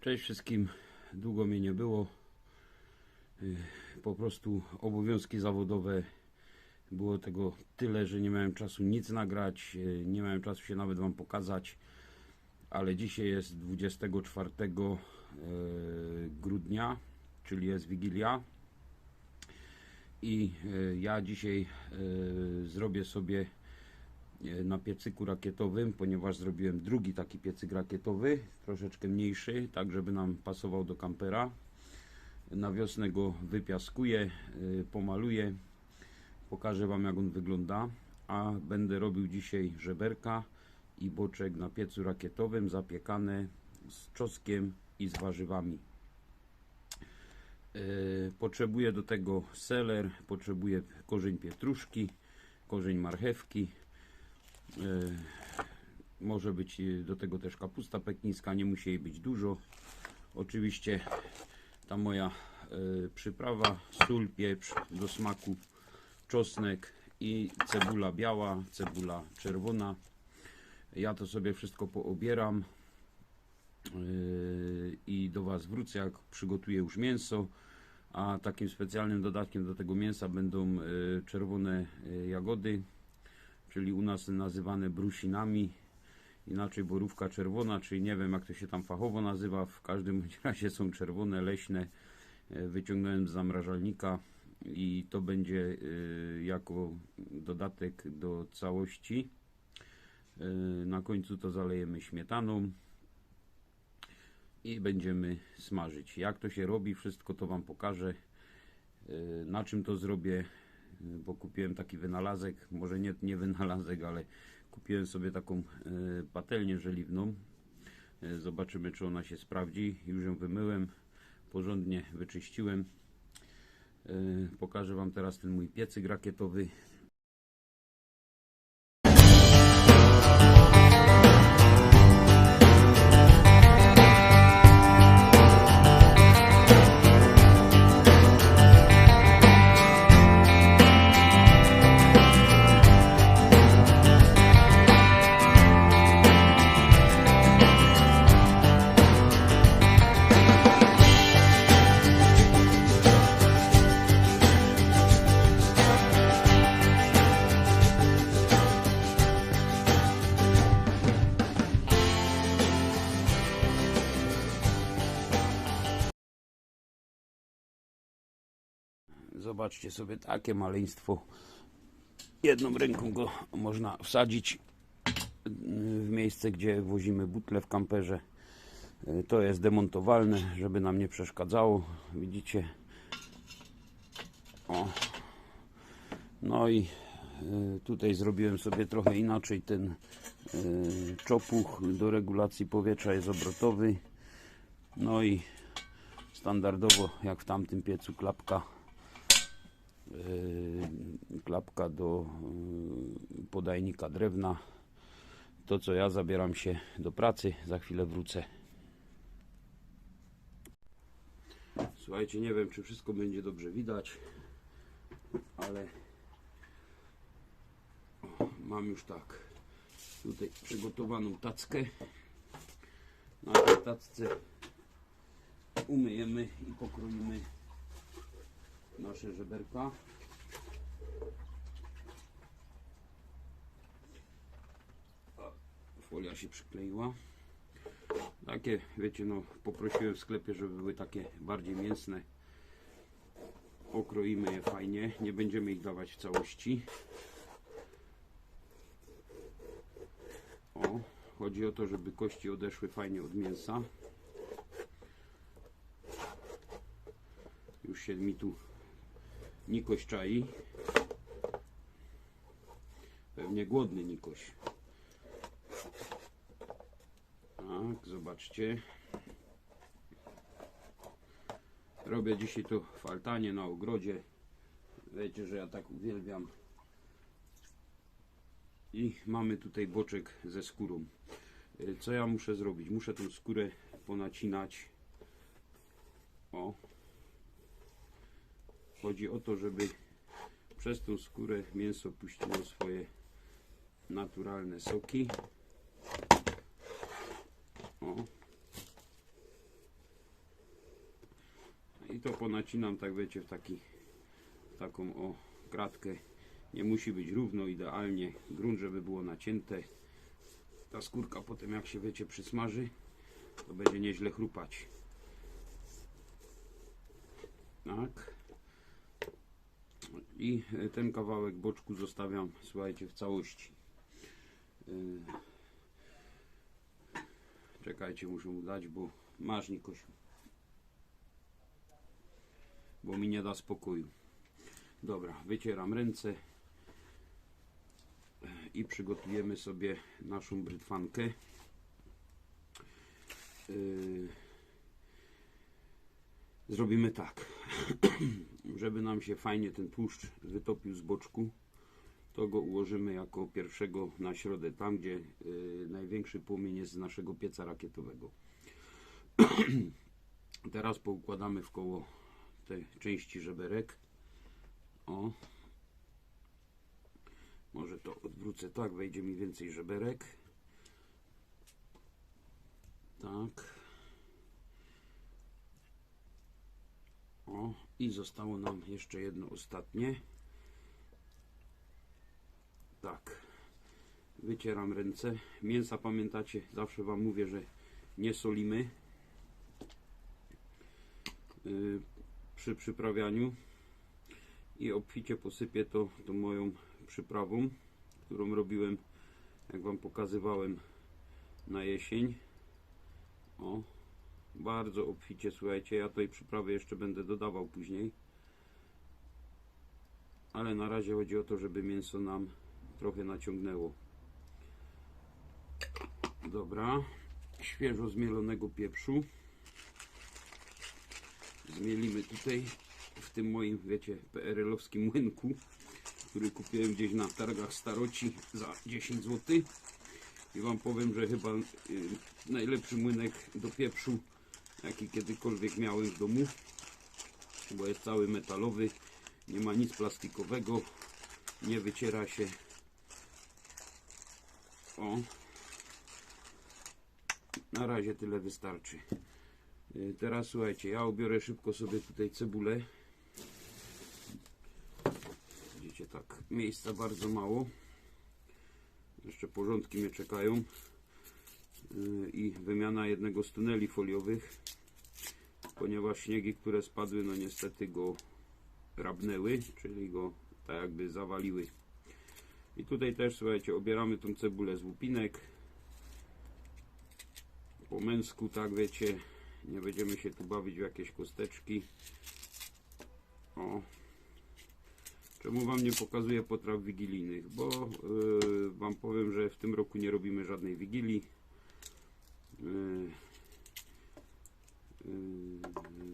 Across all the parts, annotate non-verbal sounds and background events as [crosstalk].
Cześć wszystkim. Długo mnie nie było. Y, Po prostu obowiązki zawodowe było tego tyle, że nie miałem czasu nic nagrać, y, nie miałem czasu się nawet Wam pokazać. Ale dzisiaj jest 24 y, grudnia, czyli jest Wigilia. I ja dzisiaj zrobię sobie na piecyku rakietowym, ponieważ zrobiłem drugi taki piecyk rakietowy, troszeczkę mniejszy, tak żeby nam pasował do kampera. Na wiosnę go wypiaskuję, y, pomaluję, pokażę Wam jak on wygląda, a będę robił dzisiaj żeberka i boczek na piecu rakietowym, zapiekane z czosnkiem i z warzywami. Y, Potrzebuję do tego seler, potrzebuję korzeń pietruszki, korzeń marchewki, E, Może być e, do tego też kapusta peknińska, nie musi jej być dużo. Oczywiście ta moja e, przyprawa, sól, pieprz do smaku, czosnek i cebula biała, cebula czerwona. Ja to sobie wszystko poobieram e, i do Was wrócę, jak przygotuję już mięso. A takim specjalnym dodatkiem do tego mięsa będą e, czerwone e, jagody, czyli u nas nazywane brusinami, inaczej borówka czerwona, czyli nie wiem jak to się tam fachowo nazywa, w każdym [laughs] razie są czerwone, leśne, E, wyciągnąłem z zamrażalnika i to będzie e, jako dodatek do całości. E, Na końcu to zalejemy śmietaną i będziemy smażyć. Jak to się robi, wszystko to Wam pokażę. Na czym to zrobię, bo kupiłem taki wynalazek, może nie, nie wynalazek, ale kupiłem sobie taką e, patelnię żeliwną. E, Zobaczymy, czy ona się sprawdzi. Już ją wymyłem, porządnie wyczyściłem. E, Pokażę Wam teraz ten mój piecyk rakietowy. Zobaczcie sobie takie maleństwo. Jedną ręką go można wsadzić w miejsce, gdzie wozimy butle w kamperze. E, To jest demontowalne, żeby nam nie przeszkadzało. Widzicie? O. No i e, tutaj zrobiłem sobie trochę inaczej ten e, czopuch do regulacji powietrza jest obrotowy. No i standardowo jak w tamtym piecu klapka klapka do yy, podajnika drewna. To co ja zabieram się do pracy, za chwilę wrócę. Słuchajcie, nie wiem czy wszystko będzie dobrze widać, ale mam już tak tutaj przygotowaną tackę. Na tej tacce umyjemy i pokroimy nasze żeberka. Folia się przykleiła. Takie, wiecie, no poprosiłem w sklepie, żeby były takie bardziej mięsne. Pokroimy je fajnie, nie będziemy ich dawać w całości. O, chodzi o to, żeby kości odeszły fajnie od mięsa. Już się mi tu Nikoś czai. Pewnie głodny Nikoś. Tak, zobaczcie. Robię dzisiaj to w altanie na ogrodzie. Wiecie, że ja tak uwielbiam. I mamy tutaj boczek ze skórą. Y, Co ja muszę zrobić? Muszę tą skórę ponacinać. O, Chodzi o to, żeby przez tą skórę mięso puściło swoje naturalne soki. O. I to ponacinam, tak wiecie, w taki, w taką o kratkę. Nie musi być równo, idealnie. Grunt, żeby było nacięte. Ta skórka potem, jak się wiecie, przysmaży, to będzie nieźle chrupać. Tak. I e, ten kawałek boczku zostawiam, słuchajcie, w całości. Yy. Czekajcie, muszę mu dać, bo masz Nikosiu. Bo mi nie da spokoju. Dobra, wycieram ręce i przygotujemy sobie naszą brytwankę. Yy, Zrobimy tak, [clears throat] żeby nam się fajnie ten tłuszcz wytopił z boczku, to go ułożymy jako pierwszego na środę, tam gdzie yy, największy płomień jest z naszego pieca rakietowego. [clears throat] Teraz poukładamy w koło te części żeberek. O. Może to odwrócę tak, wejdzie mi więcej żeberek. Tak. O, i zostało nam jeszcze jedno ostatnie. Tak. Wycieram ręce. Mięsa pamiętacie, zawsze Wam mówię, że nie solimy yy, przy przyprawianiu i obficie posypię to tą moją przyprawą, którą robiłem, jak Wam pokazywałem na jesień. O, bardzo obficie, słuchajcie, ja tej przyprawy jeszcze będę dodawał później. Ale na razie chodzi o to, żeby mięso nam trochę naciągnęło. Dobra, świeżo zmielonego pieprzu. Zmielimy tutaj w tym moim, wiecie, PRL-owskim młynku, który kupiłem gdzieś na targach staroci za 10 zł. I Wam powiem, że chyba y, najlepszy młynek do pieprzu, jaki kiedykolwiek miałem w domu, bo jest cały metalowy, nie ma nic plastikowego, nie wyciera się. O, na razie tyle wystarczy. Y, Teraz słuchajcie, ja obiorę szybko sobie tutaj cebulę. Widzicie tak, miejsca bardzo mało. Jeszcze porządki mnie czekają. Y, I wymiana jednego z tuneli foliowych. Ponieważ śniegi, które spadły, no niestety go rabnęły, czyli go tak jakby zawaliły. I tutaj też słuchajcie, obieramy tą cebulę z łupinek. Po męsku, tak wiecie, nie będziemy się tu bawić w jakieś kosteczki. O. Czemu Wam nie pokazuję potraw wigilijnych? Bo yy, Wam powiem, że w tym roku nie robimy żadnej wigilii. Yy,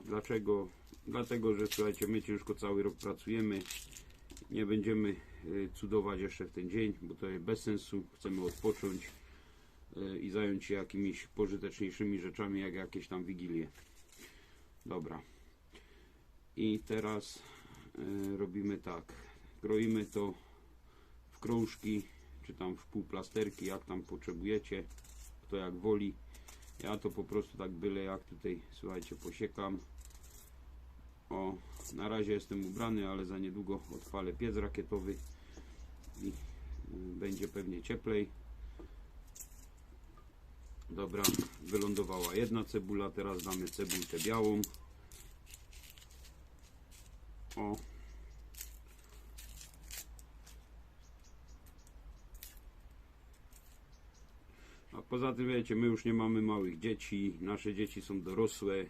dlaczego? Dlatego, że słuchajcie, my ciężko cały rok pracujemy. Nie będziemy yy, cudować jeszcze w ten dzień, bo to jest bez sensu. Chcemy odpocząć yy, i zająć się jakimiś pożyteczniejszymi rzeczami, jak jakieś tam wigilie. Dobra. I teraz e, robimy tak. Kroimy to w krążki, czy tam w półplasterki, jak tam potrzebujecie, kto jak woli. Ja to po prostu tak byle jak tutaj, słuchajcie, posiekam. O, na razie jestem ubrany, ale za niedługo odpalę piec rakietowy i y, będzie pewnie cieplej. Dobra, wylądowała jedna cebula, teraz damy cebulkę białą. O. poza tym wiecie, my już nie mamy małych dzieci, nasze dzieci są dorosłe. E,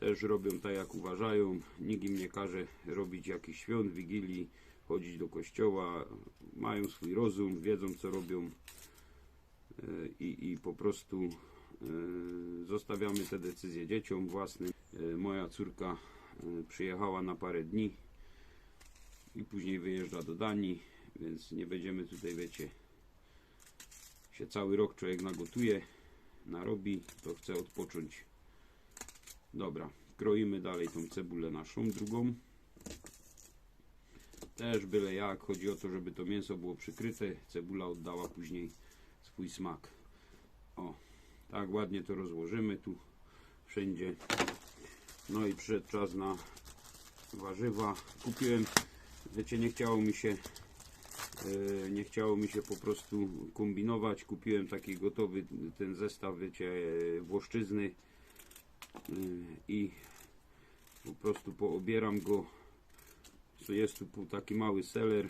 też robią tak jak uważają. Nikt im nie każe robić jakichś świąt, wigilii, chodzić do kościoła. Mają swój rozum, wiedzą co robią e, i, i po prostu e, zostawiamy te decyzje dzieciom własnym. Moja córka przyjechała na parę dni i później wyjeżdża do Danii, więc nie będziemy tutaj, wiecie, się cały rok człowiek nagotuje, narobi, to chce odpocząć. Dobra, kroimy dalej tą cebulę naszą, drugą. Też byle jak, chodzi o to, żeby to mięso było przykryte, cebula oddała później swój smak. O, tak ładnie to rozłożymy tu wszędzie. No i przyszedł czas na warzywa. Kupiłem, wiecie, nie chciało mi się nie chciało mi się po prostu kombinować. Kupiłem taki gotowy ten zestaw, wiecie, e, włoszczyzny e, i po prostu poobieram go. Jest tu taki mały seler.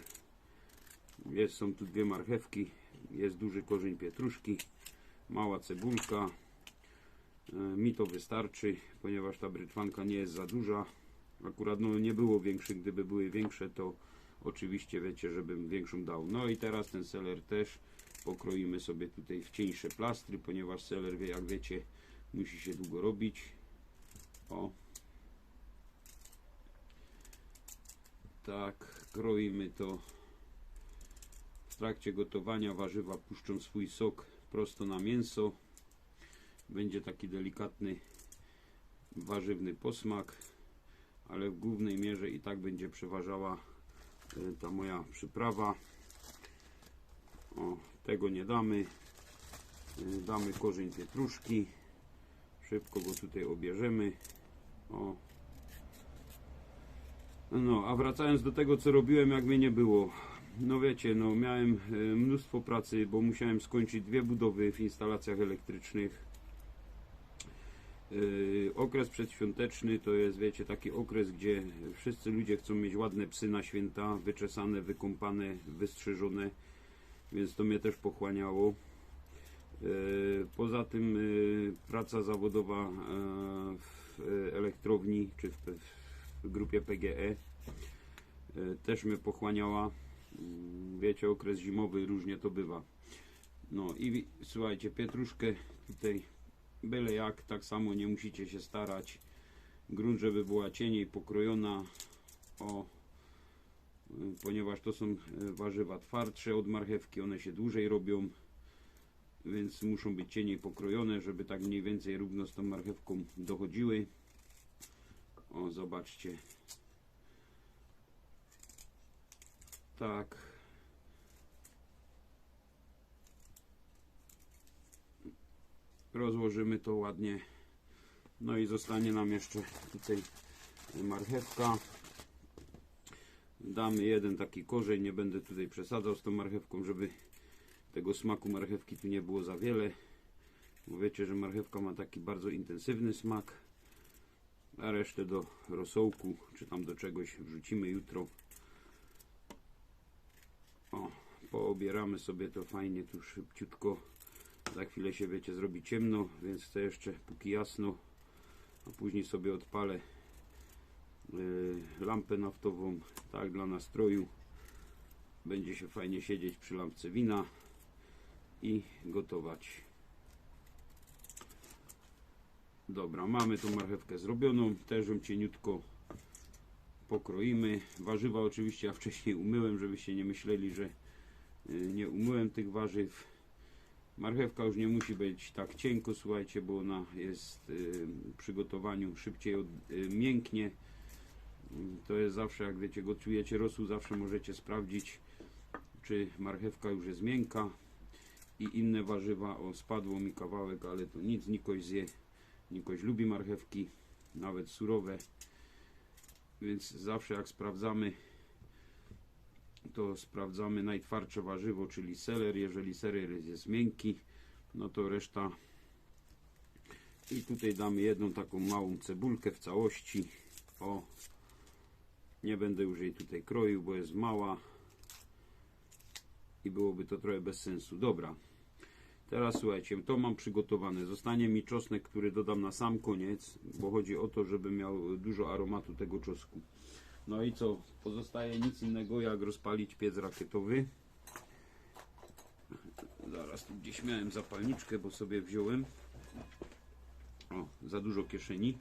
Jest, są tu dwie marchewki. Jest duży korzeń pietruszki. Mała cebulka. E, Mi to wystarczy, ponieważ ta bryczwanka nie jest za duża. Akurat no, nie było większych, gdyby były większe, to oczywiście wiecie, żebym większą dał. No i teraz ten seler też pokroimy sobie tutaj w cieńsze plastry, ponieważ seler, wie, jak wiecie, musi się długo robić. O. Tak, kroimy to. W trakcie gotowania warzywa puszczą swój sok prosto na mięso. Będzie taki delikatny warzywny posmak, ale w głównej mierze i tak będzie przeważała ta moja przyprawa. O, tego nie damy. E, Damy korzeń pietruszki. Szybko go tutaj obierzemy. O. No, a wracając do tego, co robiłem, jak mnie nie było. No wiecie, no miałem e, mnóstwo pracy, bo musiałem skończyć dwie budowy w instalacjach elektrycznych. Yy, okres przedświąteczny to jest, wiecie, taki okres, gdzie wszyscy ludzie chcą mieć ładne psy na święta, wyczesane, wykąpane, wystrzyżone, więc to mnie też pochłaniało. Yy, Poza tym yy, praca zawodowa yy, w yy, elektrowni czy w, grupie PGE też mnie pochłaniała. Yy, Wiecie, okres zimowy różnie to bywa. No i słuchajcie, pietruszkę tutaj byle jak, tak samo nie musicie się starać. Grunt, żeby była cieniej pokrojona, o, ponieważ to są y, warzywa twardsze od marchewki, one się dłużej robią, więc muszą być cieniej pokrojone, żeby tak mniej więcej równo z tą marchewką dochodziły. O, zobaczcie. Tak. Rozłożymy to ładnie. No i zostanie nam jeszcze tutaj marchewka. Damy jeden taki korzeń nie będę tutaj przesadzał z tą marchewką żeby tego smaku marchewki tu nie było za wiele. Bo wiecie, że marchewka ma taki bardzo intensywny smak. A resztę do rosołku czy tam do czegoś wrzucimy jutro. O, poobieramy sobie to fajnie tu szybciutko za chwilę się wiecie zrobi ciemno, więc chcę jeszcze póki jasno, a później sobie odpalę yy, lampę naftową, tak dla nastroju. Będzie się fajnie siedzieć przy lampce wina i gotować. Dobra, mamy tą marchewkę zrobioną, też ją cieniutko pokroimy. Warzywa oczywiście ja wcześniej umyłem, żebyście nie myśleli, że yy, nie umyłem tych warzyw. Marchewka już nie musi być tak cienko, słuchajcie, bo ona jest y, w przygotowaniu szybciej od, y, mięknie. To jest zawsze, jak wiecie, gotujecie rosół, zawsze możecie sprawdzić, czy marchewka już jest miękka i inne warzywa. O, spadło mi kawałek, ale to nic, Nikoś zje. Nikoś lubi marchewki, nawet surowe. Więc zawsze jak sprawdzamy, to sprawdzamy najtwardsze warzywo, czyli seler. Jeżeli seler jest miękki, no to reszta. I tutaj damy jedną taką małą cebulkę w całości. O, nie będę już jej tutaj kroił, bo jest mała i byłoby to trochę bez sensu. Dobra, teraz słuchajcie, to mam przygotowane. Zostanie mi czosnek, który dodam na sam koniec, bo chodzi o to, żeby miał dużo aromatu tego czosnku. No i co? Pozostaje nic innego jak rozpalić piec rakietowy. Zaraz tu gdzieś miałem zapalniczkę, bo sobie wziąłem. O, za dużo kieszeni.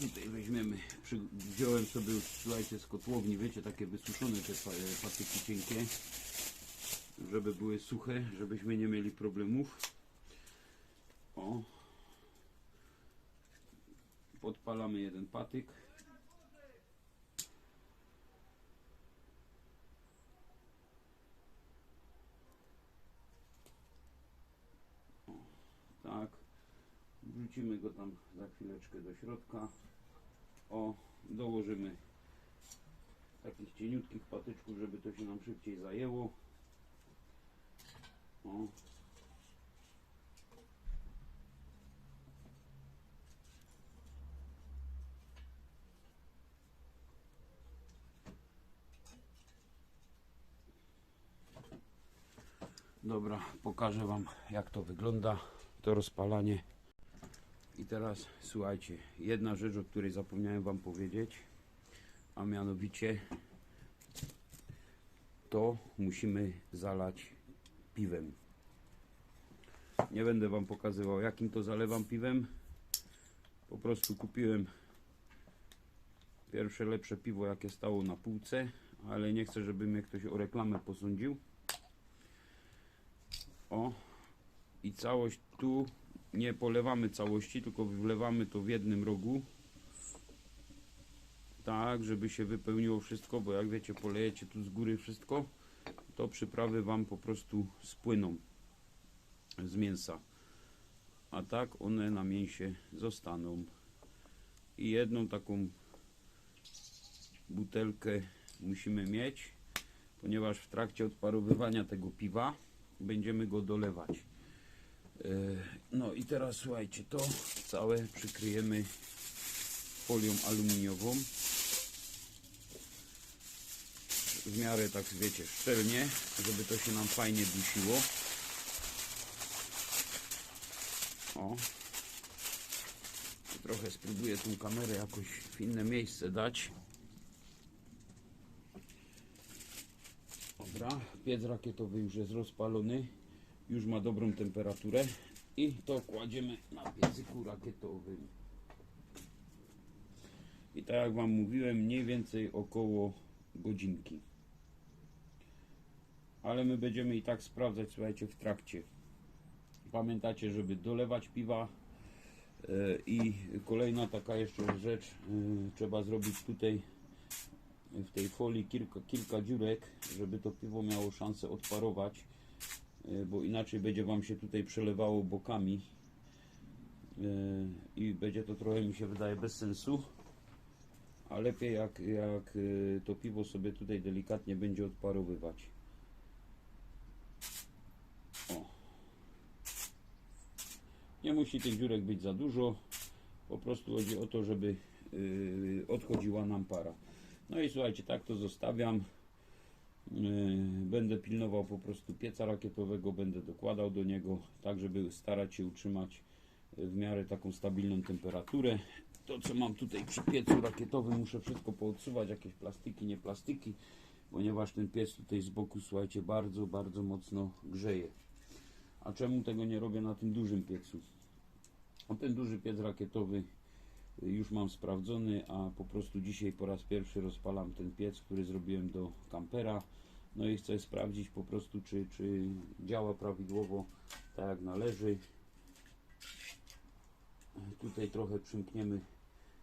Tutaj weźmiemy, przy, wziąłem sobie już, słuchajcie, z kotłowni, wiecie, takie wysuszone te pa- patyki cienkie, żeby były suche, żebyśmy nie mieli problemów. O. Podpalamy jeden patyk. Tak. Wrzucimy go tam za chwileczkę do środka. O, dołożymy takich cieniutkich patyczków, żeby to się nam szybciej zajęło. O. Dobra, pokażę Wam jak to wygląda, to rozpalanie. I teraz słuchajcie, jedna rzecz, o której zapomniałem Wam powiedzieć, a mianowicie to musimy zalać piwem. Nie będę Wam pokazywał jakim to zalewam piwem. Po prostu kupiłem pierwsze lepsze piwo jakie stało na półce, ale nie chcę, żeby mnie ktoś o reklamę posądził. O, i całość tu nie polewamy całości, tylko wlewamy to w jednym rogu. Tak, żeby się wypełniło wszystko, bo jak wiecie, polejecie tu z góry wszystko, to przyprawy Wam po prostu spłyną z mięsa. A tak one na mięsie zostaną. I jedną taką butelkę musimy mieć, ponieważ w trakcie odparowywania tego piwa będziemy go dolewać. E, No i teraz słuchajcie, to całe przykryjemy folią aluminiową. W miarę tak wiecie, szczelnie, żeby to się nam fajnie dusiło. O. Trochę spróbuję tą kamerę jakoś w inne miejsce dać. Dobra, piec rakietowy już jest rozpalony, już ma dobrą temperaturę i to kładziemy na piecyku rakietowym. I tak jak Wam mówiłem, mniej więcej około godzinki. Ale my będziemy i tak sprawdzać, słuchajcie, w trakcie. Pamiętacie, żeby dolewać piwa. e, I kolejna taka jeszcze rzecz, e, trzeba zrobić tutaj w tej folii kilka, kilka dziurek, żeby to piwo miało szansę odparować, bo inaczej będzie Wam się tutaj przelewało bokami e, i będzie to trochę mi się wydaje bez sensu. A lepiej jak, jak e, to piwo sobie tutaj delikatnie będzie odparowywać. O. Nie musi tych dziurek być za dużo. Po prostu chodzi o to, żeby odchodziła nam para. No i słuchajcie, tak to zostawiam. Yy, Będę pilnował po prostu pieca rakietowego, będę dokładał do niego, tak żeby starać się utrzymać w miarę taką stabilną temperaturę. To co mam tutaj przy piecu rakietowym muszę wszystko poodsuwać, jakieś plastiki, nie plastiki, ponieważ ten piec tutaj z boku, słuchajcie, bardzo, bardzo mocno grzeje. A czemu tego nie robię na tym dużym piecu? O ten duży piec rakietowy już mam sprawdzony, a po prostu dzisiaj po raz pierwszy rozpalam ten piec, który zrobiłem do kampera. No i chcę sprawdzić po prostu, czy, czy działa prawidłowo tak jak należy. Tutaj trochę przymkniemy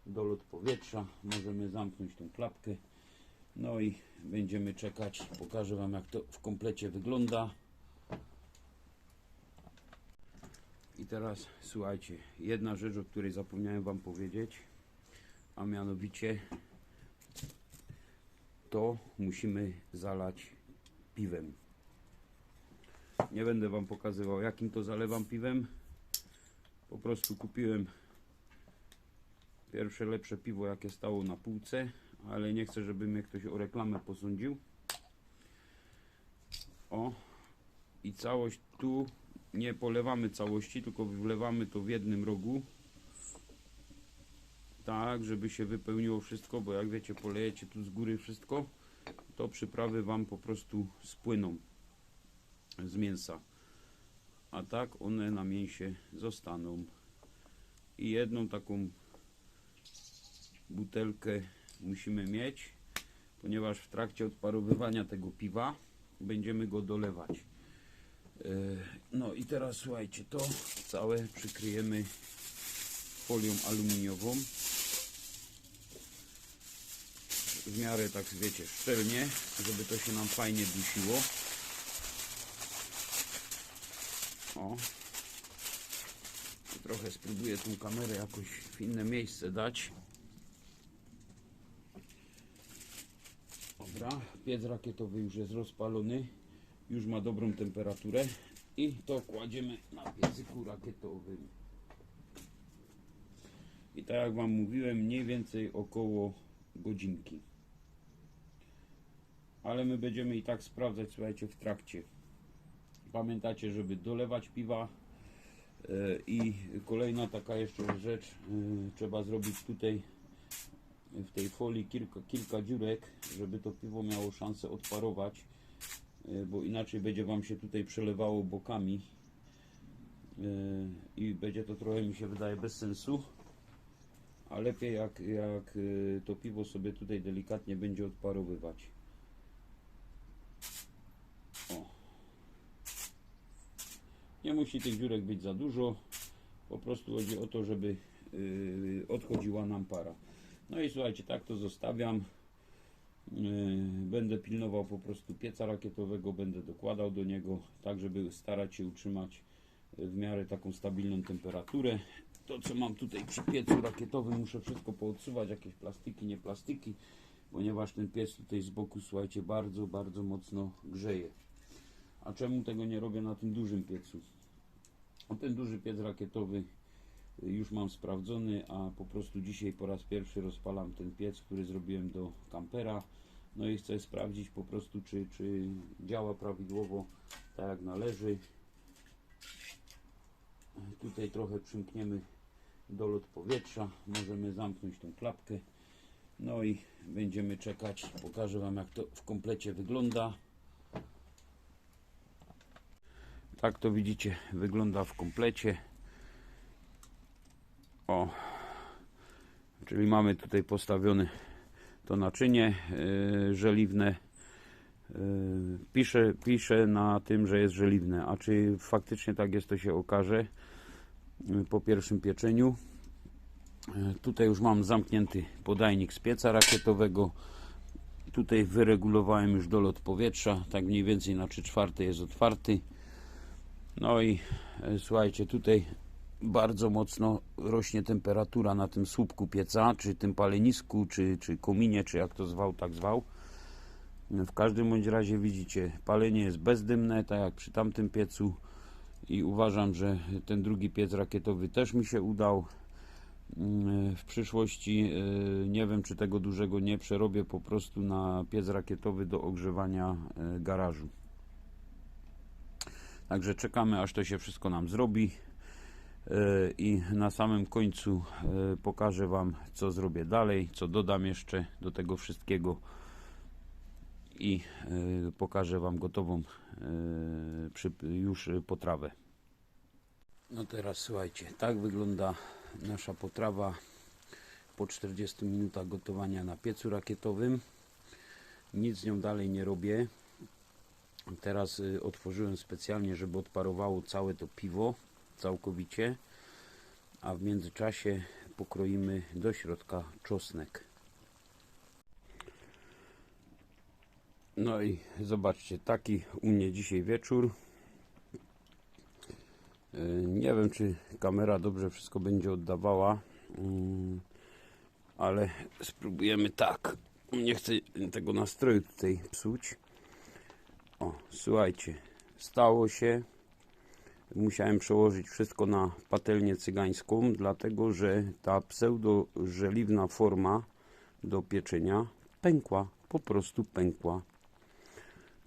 dolot powietrza, możemy zamknąć tą klapkę. No i będziemy czekać. Pokażę Wam jak to w komplecie wygląda. I teraz słuchajcie, jedna rzecz, o której zapomniałem Wam powiedzieć, a mianowicie to musimy zalać piwem. Nie będę Wam pokazywał, jakim to zalewam piwem. Po prostu kupiłem pierwsze lepsze piwo, jakie stało na półce, ale nie chcę, żeby mnie ktoś o reklamę posądził. O, i całość tu nie polewamy całości, tylko wlewamy to w jednym rogu. Tak, żeby się wypełniło wszystko, bo jak wiecie, polejecie tu z góry wszystko, to przyprawy Wam po prostu spłyną z mięsa. A tak one na mięsie zostaną. I jedną taką butelkę musimy mieć, ponieważ w trakcie odparowywania tego piwa będziemy go dolewać. E, No i teraz słuchajcie, to całe przykryjemy folią aluminiową. W miarę tak wiecie, szczelnie, żeby to się nam fajnie dusiło. O. Trochę spróbuję tą kamerę jakoś w inne miejsce dać. Dobra, piec rakietowy już jest rozpalony. Już ma dobrą temperaturę. I to kładziemy na piecyku rakietowym. I tak jak Wam mówiłem, mniej więcej około godzinki. Ale my będziemy i tak sprawdzać, słuchajcie, w trakcie. Pamiętacie, żeby dolewać piwa. E, I kolejna taka jeszcze rzecz, e, trzeba zrobić tutaj w tej folii kilka, kilka dziurek, żeby to piwo miało szansę odparować, bo inaczej będzie Wam się tutaj przelewało bokami e, i będzie to trochę mi się wydaje bez sensu. A lepiej jak, jak e, to piwo sobie tutaj delikatnie będzie odparowywać. O. Nie musi tych dziurek być za dużo. Po prostu chodzi o to, żeby odchodziła nam para. No i słuchajcie, tak to zostawiam. Yy, będę pilnował po prostu pieca rakietowego, będę dokładał do niego, tak żeby starać się utrzymać w miarę taką stabilną temperaturę. To co mam tutaj przy piecu rakietowym muszę wszystko poodsuwać, jakieś plastiki, nie plastiki, ponieważ ten piec tutaj z boku, słuchajcie, bardzo, bardzo mocno grzeje. A czemu tego nie robię na tym dużym piecu? O ten duży piec rakietowy już mam sprawdzony, a po prostu dzisiaj po raz pierwszy rozpalam ten piec, który zrobiłem do kampera. No i chcę sprawdzić po prostu, czy, czy działa prawidłowo tak jak należy. Tutaj trochę przymkniemy dolot powietrza. Możemy zamknąć tą klapkę. No i będziemy czekać. Pokażę Wam jak to w komplecie wygląda. Tak to widzicie, wygląda w komplecie. O, czyli mamy tutaj postawione to naczynie yy, żeliwne. Yy, pisze, pisze na tym, że jest żeliwne, a czy faktycznie tak jest, to się okaże yy, po pierwszym pieczeniu. Yy, Tutaj już mam zamknięty podajnik z pieca rakietowego. Tutaj wyregulowałem już dolot powietrza, tak mniej więcej na 3 czwarte jest otwarty. No i e, słuchajcie, tutaj bardzo mocno rośnie temperatura na tym słupku pieca, czy tym palenisku, czy, czy kominie, czy jak to zwał, tak zwał. W każdym bądź razie widzicie, palenie jest bezdymne, tak jak przy tamtym piecu i uważam, że ten drugi piec rakietowy też mi się udał. Mm, W przyszłości e, nie wiem, czy tego dużego nie przerobię po prostu na piec rakietowy do ogrzewania e, garażu. Także czekamy, aż to się wszystko nam zrobi. Yy, I na samym końcu yy, pokażę Wam, co zrobię dalej, co dodam jeszcze do tego wszystkiego. I yy, pokażę Wam gotową już potrawę. No teraz słuchajcie, tak wygląda nasza potrawa po 40 minutach gotowania na piecu rakietowym. Nic z nią dalej nie robię. Teraz otworzyłem specjalnie, żeby odparowało całe to piwo całkowicie, a w międzyczasie pokroimy do środka czosnek. No i zobaczcie, taki u mnie dzisiaj wieczór. Y, Nie wiem, czy kamera dobrze wszystko będzie oddawała, mm, ale spróbujemy tak. Nie chcę tego nastroju tutaj psuć. O, słuchajcie, stało się. Musiałem przełożyć wszystko na patelnię cygańską, dlatego że ta pseudo-żeliwna forma do pieczenia pękła, po prostu pękła.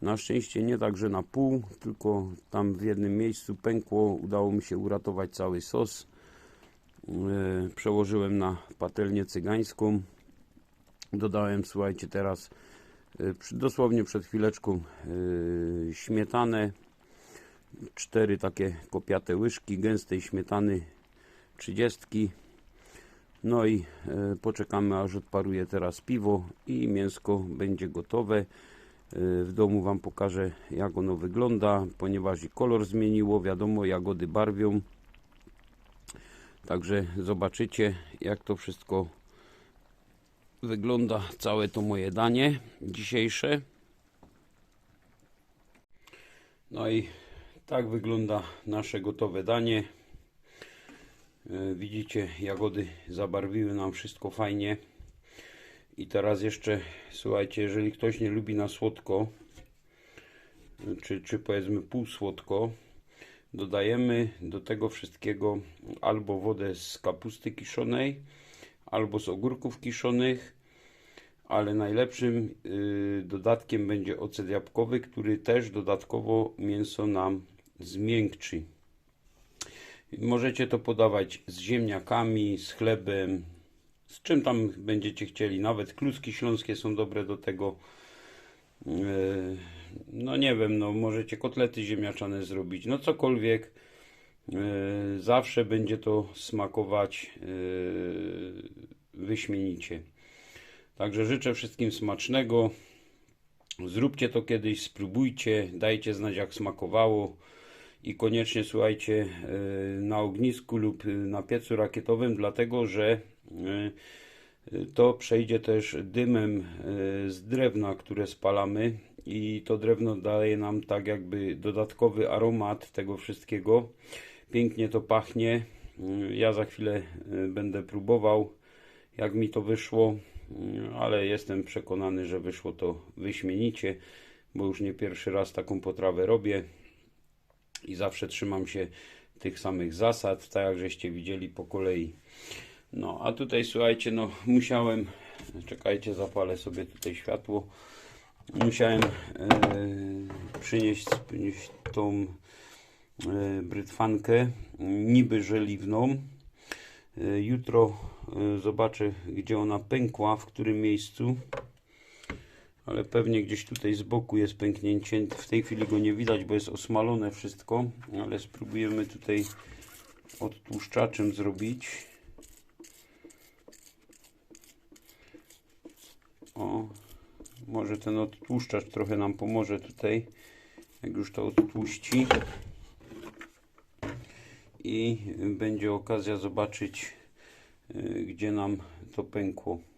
Na szczęście nie tak, że na pół, tylko tam w jednym miejscu pękło. Udało mi się uratować cały sos. Yy, Przełożyłem na patelnię cygańską. Dodałem, słuchajcie, teraz przy- dosłownie przed chwileczką y, śmietanę, cztery takie kopiate łyżki gęstej śmietany trzydziestki. No i y, poczekamy aż odparuje teraz piwo i mięsko będzie gotowe. Y, W domu Wam pokażę jak ono wygląda, ponieważ i kolor zmieniło, wiadomo jagody barwią. Także zobaczycie jak to wszystko wygląda całe to moje danie dzisiejsze. No i tak wygląda nasze gotowe danie. E, Widzicie, jagody zabarwiły nam wszystko fajnie. I teraz jeszcze, słuchajcie, jeżeli ktoś nie lubi na słodko, czy, czy powiedzmy półsłodko, dodajemy do tego wszystkiego albo wodę z kapusty kiszonej, albo z ogórków kiszonych, ale najlepszym y, dodatkiem będzie ocet jabłkowy, który też dodatkowo mięso nam zmiękczy. Możecie to podawać z ziemniakami, z chlebem, z czym tam będziecie chcieli. Nawet kluski śląskie są dobre do tego. Yy, No nie wiem, no możecie kotlety ziemniaczane zrobić, no cokolwiek. Yy, Zawsze będzie to smakować yy, wyśmienicie. Także życzę wszystkim smacznego. Zróbcie to kiedyś, spróbujcie, dajcie znać jak smakowało i koniecznie słuchajcie yy, na ognisku lub na piecu rakietowym, dlatego że yy, to przejdzie też dymem z drewna, które spalamy i to drewno daje nam tak jakby dodatkowy aromat tego wszystkiego. Pięknie to pachnie. Yy, Ja za chwilę będę próbował jak mi to wyszło, yy, ale jestem przekonany, że wyszło to wyśmienicie, bo już nie pierwszy raz taką potrawę robię i zawsze trzymam się tych samych zasad, tak jak żeście widzieli po kolei. No, a tutaj słuchajcie, no musiałem, czekajcie, zapalę sobie tutaj światło. Musiałem e, przynieść, przynieść tą e, brytwankę, niby żeliwną. E, jutro zobaczę, gdzie ona pękła, w którym miejscu. Ale pewnie gdzieś tutaj z boku jest pęknięcie. W tej chwili go nie widać, bo jest osmalone wszystko. Ale spróbujemy tutaj odtłuszczaczem zrobić. O, może ten odtłuszczacz trochę nam pomoże tutaj, jak już to odtłuści. I będzie okazja zobaczyć, y, gdzie nam to pękło.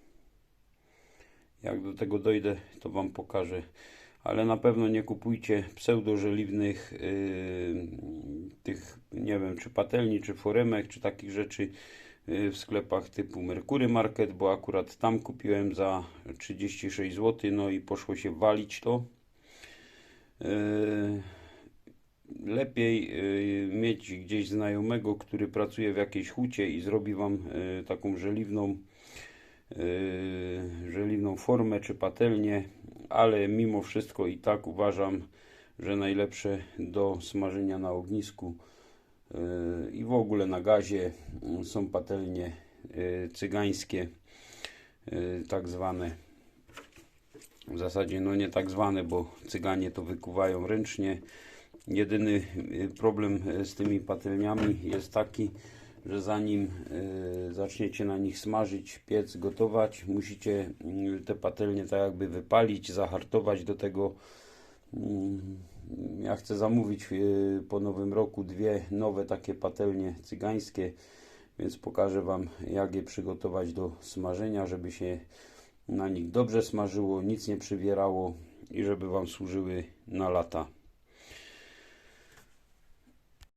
Jak do tego dojdę, to Wam pokażę. Ale na pewno nie kupujcie pseudożeliwnych yy, tych, nie wiem, czy patelni, czy foremek, czy takich rzeczy yy, w sklepach typu Merkury Market, bo akurat tam kupiłem za 36 zł, no i poszło się walić to. Yy, lepiej yy, mieć gdzieś znajomego, który pracuje w jakiejś hucie i zrobi Wam taką żeliwną żeliwną formę czy patelnię, ale mimo wszystko i tak uważam, że najlepsze do smażenia na ognisku yy, i w ogóle na gazie yy, są patelnie yy, cygańskie, yy, tak zwane. W zasadzie no nie tak zwane, bo cyganie to wykuwają ręcznie. Jedyny problem z tymi patelniami jest taki, że zanim y, zaczniecie na nich smażyć, piec, gotować, musicie y, te patelnie tak jakby wypalić, zahartować do tego. Mm, Ja chcę zamówić y, po nowym roku dwie nowe takie patelnie cygańskie, więc pokażę Wam jak je przygotować do smażenia, żeby się na nich dobrze smażyło, nic nie przywierało i żeby Wam służyły na lata.